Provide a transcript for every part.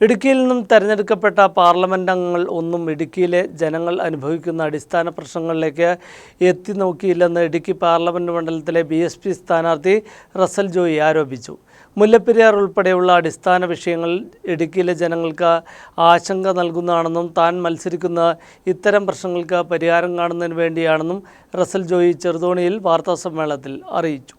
ഇടുക്കിയിൽ നിന്നും തെരഞ്ഞെടുക്കപ്പെട്ട പാർലമെന്റ് അംഗങ്ങൾ ഒന്നും ഇടുക്കിയിലെ ജനങ്ങൾ അനുഭവിക്കുന്ന അടിസ്ഥാന പ്രശ്നങ്ങളിലേക്ക് എത്തി നോക്കിയില്ലെന്ന് ഇടുക്കി പാർലമെന്റ് മണ്ഡലത്തിലെ ബി എസ് പി സ്ഥാനാർത്ഥി റസൽ ജോയി ആരോപിച്ചു. മുല്ലപ്പെരിയാർ ഉൾപ്പെടെയുള്ള അടിസ്ഥാന വിഷയങ്ങൾ ഇടുക്കിയിലെ ജനങ്ങൾക്ക് ആശങ്ക നൽകുന്നതാണെന്നും താൻ മത്സരിക്കുന്ന ഇത്തരം പ്രശ്നങ്ങൾക്ക് പരിഹാരം കാണുന്നതിന് വേണ്ടിയാണെന്നും റസൽ ജോയി ചെറുതോണിയിൽ വാർത്താസമ്മേളനത്തിൽ അറിയിച്ചു.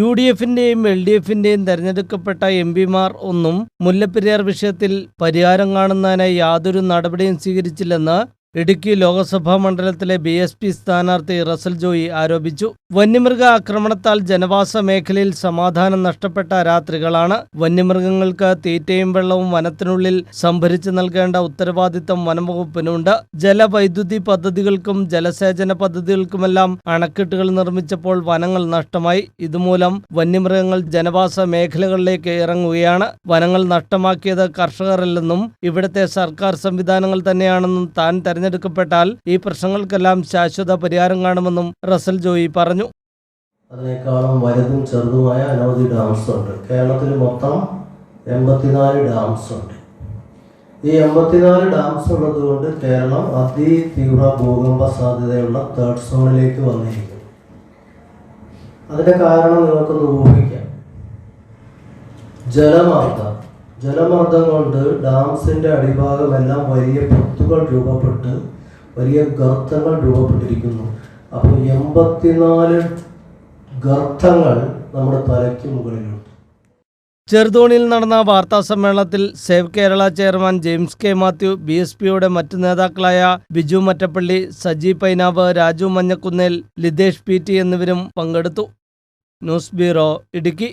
യു ഡി എഫിന്റെയും എൽ ഡി എഫിന്റെയും തെരഞ്ഞെടുക്കപ്പെട്ട എം പിമാർ ഒന്നും മുല്ലപ്പെരിയാർ വിഷയത്തിൽ പരിഹാരം കാണുന്നതിനായി യാതൊരു നടപടിയും സ്വീകരിച്ചില്ലെന്ന് ഇടുക്കി ലോക്സഭാ മണ്ഡലത്തിലെ ബി എസ് പി സ്ഥാനാർത്ഥി റസൽ ജോയി ആരോപിച്ചു. വന്യമൃഗ ആക്രമണത്താൽ ജനവാസ മേഖലയിൽ സമാധാനം നഷ്ടപ്പെട്ട രാത്രികളാണ് വന്യമൃഗങ്ങൾക്ക് തീറ്റയും വെള്ളവും വനത്തിനുള്ളിൽ സംഭരിച്ചു നൽകേണ്ട ഉത്തരവാദിത്തം വനംവകുപ്പിനുണ്ട്. ജലവൈദ്യുതി പദ്ധതികൾക്കും ജലസേചന പദ്ധതികൾക്കുമെല്ലാം അണക്കെട്ടുകൾ നിർമ്മിച്ചപ്പോൾ വനങ്ങൾ നഷ്ടമായി. ഇതുമൂലം വന്യമൃഗങ്ങൾ ജനവാസ മേഖലകളിലേക്ക് ഇറങ്ങുകയാണ്. വനങ്ങൾ നഷ്ടമാക്കിയത് കർഷകരല്ലെന്നും ഇവിടുത്തെ സർക്കാർ സംവിധാനങ്ങൾ തന്നെയാണെന്നും താൻ തെരഞ്ഞെടുക്കപ്പെട്ടാൽ ഈ പ്രശ്നങ്ങൾക്കെല്ലാം ശാശ്വത പരിഹാരം കാണുമെന്നും റസൽ ജോയി പറഞ്ഞു. അതിനേക്കാളും വലുതും ചെറുതുമായ അനവധി ഡാംസ് ഉണ്ട്. കേരളത്തിൽ മൊത്തം എൺപത്തിനാല് ഡാംസ് ഉണ്ട്. ഈ എൺപത്തിനാല് ഡാംസ് ഉള്ളത് കൊണ്ട് കേരളം അതിതീവ്ര ഭൂകമ്പ സാധ്യതയുള്ള തേർഡ് സോണിലേക്ക് വന്നിരിക്കുന്നു. അതിന്റെ കാരണം നിങ്ങൾക്കൊന്ന് ഊഹിക്കാം. ജലമർദ്ദം ജലമർദ്ദം കൊണ്ട് ഡാംസിന്റെ അടിഭാഗമെല്ലാം വലിയ പൊത്തുകൾ രൂപപ്പെട്ട് വലിയ ഗർത്തങ്ങൾ രൂപപ്പെട്ടിരിക്കുന്നു. അപ്പോൾ എൺപത്തിനാല് ഗർത്തങ്ങൾ നമ്മുടെ തലയ്ക്ക് മുകളിലുണ്ട്. ചെറുതോണിയിൽ നടന്ന വാർത്താ സമ്മേളനത്തിൽ save Kerala chairman James K Mathew B S പിയുടെ മറ്റ് നേതാക്കളായ ബിജു മറ്റപ്പള്ളി സജി പൈനാവ് രാജു മഞ്ഞക്കുന്നേൽ ലിതേഷ് പി ടി എന്നിവരും പങ്കെടുത്തു. News bureau Idukki.